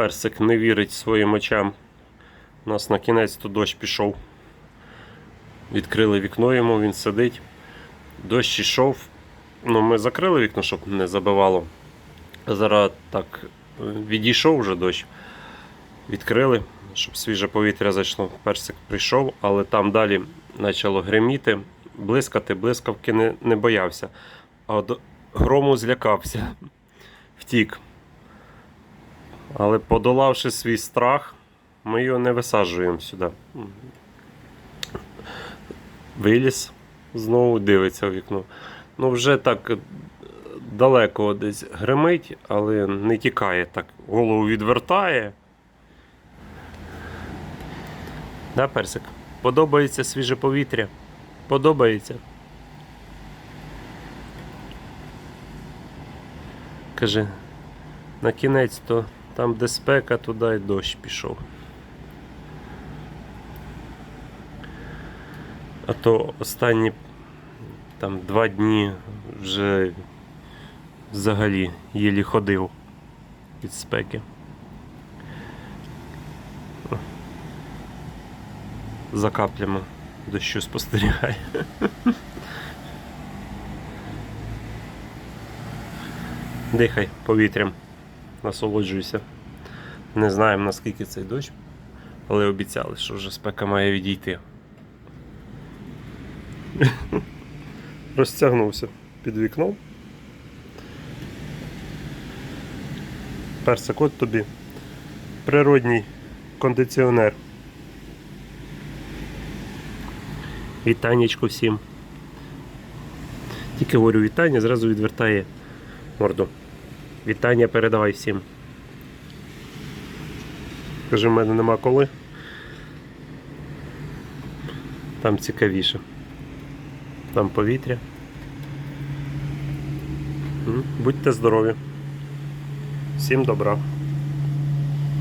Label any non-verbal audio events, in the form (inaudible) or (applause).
Персик не вірить своїм очам. У нас на кінець то дощ пішов. Відкрили вікно йому, він сидить. Дощ ішов. Ну, ми закрили вікно, щоб не забивало. Зараз так відійшов вже дощ. Відкрили, щоб свіже повітря зайшло. Персик прийшов, але там далі почало гриміти, блискати, блискавки не, не боявся. А от грому злякався. Втік. Але подолавши свій страх, ми його не висаджуємо сюди. Виліз, знову дивиться в вікно. Ну, вже так е, далеко десь гримить, але не тікає так. Голову відвертає. Да, персик? Подобається свіже повітря. Подобається. Каже, на кінець то там, де спека, туди й дощ пішов. А то останні там два дні вже взагалі єлі ходив від спеки. За каплями дощу спостерігає. Дихай повітрям, насолоджуйся. Не знаємо наскільки цей дощ, але обіцяли, що вже спека має відійти. (laughs) Розтягнувся під вікном. Персик, от тобі природній кондиціонер. Вітанечко всім. Тільки говорю вітання, зразу відвертає морду. Вітання передавай всім. Кажи, в мене нема коли. Там цікавіше. Там повітря. Будьте здорові. Всім добра.